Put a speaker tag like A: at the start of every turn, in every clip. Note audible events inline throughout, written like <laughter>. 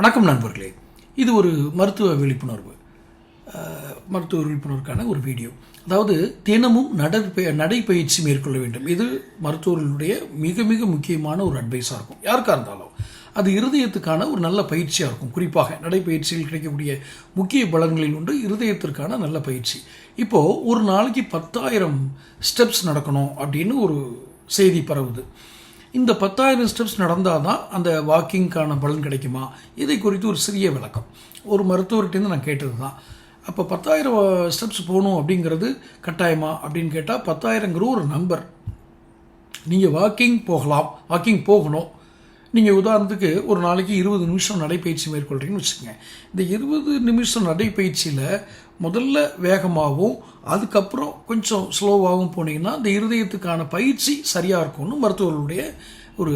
A: வணக்கம் நண்பர்களே. இது ஒரு மருத்துவ விழிப்புணர்வு. மருத்துவ விழிப்புணர்வுக்கான ஒரு வீடியோ. அதாவது தினமும் நடை நடைப்பயிற்சி மேற்கொள்ள வேண்டும். இது மருத்துவர்களுடைய மிக மிக முக்கியமான ஒரு அட்வைஸாக இருக்கும். யாருக்காக இருந்தாலும். அது இருதயத்துக்கான ஒரு நல்ல பயிற்சியாக இருக்கும். குறிப்பாக நடைப்பயிற்சியில் கிடைக்கக்கூடிய முக்கிய பலன்களில் ஒன்று இருதயத்திற்கான நல்ல பயிற்சி. இப்போது ஒரு நாளைக்கு பத்தாயிரம் ஸ்டெப்ஸ் நடக்கணும் அப்படின்னு ஒரு செய்தி பரவுது. இந்த பத்தாயிரம் ஸ்டெப்ஸ் நடந்தால் தான் அந்த வாக்கிங்க்கான பலன் கிடைக்குமா? இதை குறித்து ஒரு சிறிய விளக்கம். ஒரு மருத்துவர்கிட்டேருந்து நான் கேட்டது தான் அப்போ பத்தாயிரம் ஸ்டெப்ஸ் போகணும் அப்படிங்கிறது கட்டாயமா? அப்படின்னு கேட்டால் பத்தாயிரங்கிற ஒரு நம்பர் நீங்கள் வாக்கிங் போகலாம். வாக்கிங் போகணும். நீங்கள் உதாரணத்துக்கு ஒரு நாளைக்கு இருபது நிமிஷம் நடைப்பயிற்சி மேற்கொள்கிறீங்கன்னு வச்சுக்கோங்க. இந்த இருபது நிமிஷம் நடைப்பயிற்சியில் முதல்ல வேகமாகவும் அதுக்கப்புறம் கொஞ்சம் ஸ்லோவாகவும் போனீங்கன்னா இந்த இருதயத்துக்கான பயிற்சி சரியாக இருக்கும்னு மருத்துவர்களுடைய ஒரு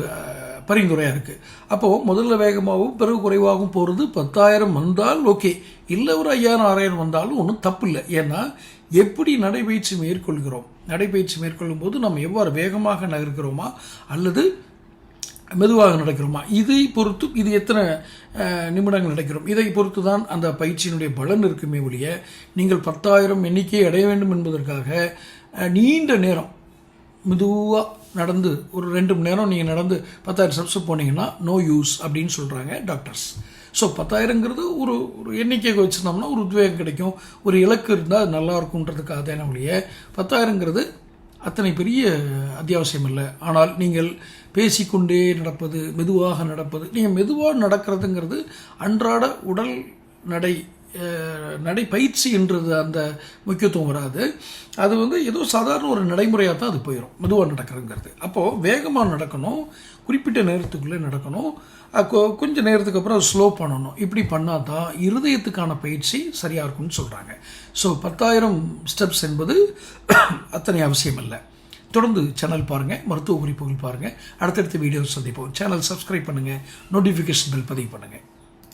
A: பரிந்துரையாக இருக்குது அப்போது முதல்ல வேகமாகவும் பிறகு குறைவாகவும் போகிறது பத்தாயிரம் வந்தால் ஓகே. இல்லை ஒரு ஐயாயிரம் ஆறாயிரம் வந்தாலும் ஒன்றும் தப்பு இல்லை. ஏன்னா எப்படி நடைப்பயிற்சி மேற்கொள்கிறோம்? நடைப்பயிற்சி மேற்கொள்ளும் போது நம்ம எவ்வாறு வேகமாக நகர்கிறோமா? அல்லது மெதுவாக நடக்கிறோமா? இதை பொறுத்து இது எத்தனை நிமிடங்கள் நடக்கிறோம்? இதை பொறுத்து தான் அந்த பயிற்சியினுடைய பலன் இருக்குமே ஒழிய நீங்கள் பத்தாயிரம் எண்ணிக்கையை அடைய வேண்டும் என்பதற்காக நீண்ட நேரம் மெதுவாக நடந்து ஒரு ரெண்டு மணி நேரம் நீங்கள் நடந்து பத்தாயிரம் ஸ்டெப்ஸ் போனீங்கன்னா நோ யூஸ் அப்படின்னு சொல்கிறாங்க டாக்டர்ஸ் ஸோ பத்தாயிரங்கிறது ஒரு ஒரு எண்ணிக்கை வச்சுருந்தோம்னா ஒரு உத்வேகம் கிடைக்கும். ஒரு இலக்கு இருந்தால் அது நல்லா இருக்குன்றதுக்காக தான் ஒழிய பத்தாயிரங்கிறது அத்தனை பெரிய அத்தியாவசியம் இல்லை. ஆனால் நீங்கள் பேசிக்கொண்டே நடப்பது மெதுவாக நடப்பது நீங்கள் மெதுவாக நடக்கிறதுங்கிறது அன்றாட உடல் நடை அஹ், என்றது அந்த முக்கியத்துவம் வராது. அது வந்து ஏதோ சாதாரண ஒரு நடைமுறையாக தான் அது போயிடும் மெதுவாக நடக்கிறதுங்கிறது. அப்போது வேகமாக நடக்கணும் குறிப்பிட்ட நேரத்துக்குள்ளே நடக்கணும். கொஞ்சம் நேரத்துக்கு அப்புறம் ஸ்லோ பண்ணணும். இப்படி பண்ணால் தான் இருதயத்துக்கான பயிற்சி சரியாக இருக்கும்னு சொல்கிறாங்க ஸோ பத்தாயிரம் ஸ்டெப்ஸ் என்பது <coughs> அத்தனை அவசியம் இல்லை தொடர்ந்து சேனல் பாருங்கள் மருத்துவ குறிப்புகள் பாருங்கள் அடுத்தடுத்த வீடியோ சந்திப்போம். சேனல் சப்ஸ்கிரைப் பண்ணுங்கள் நோட்டிஃபிகேஷன் பில் பதிவு பண்ணுங்கள்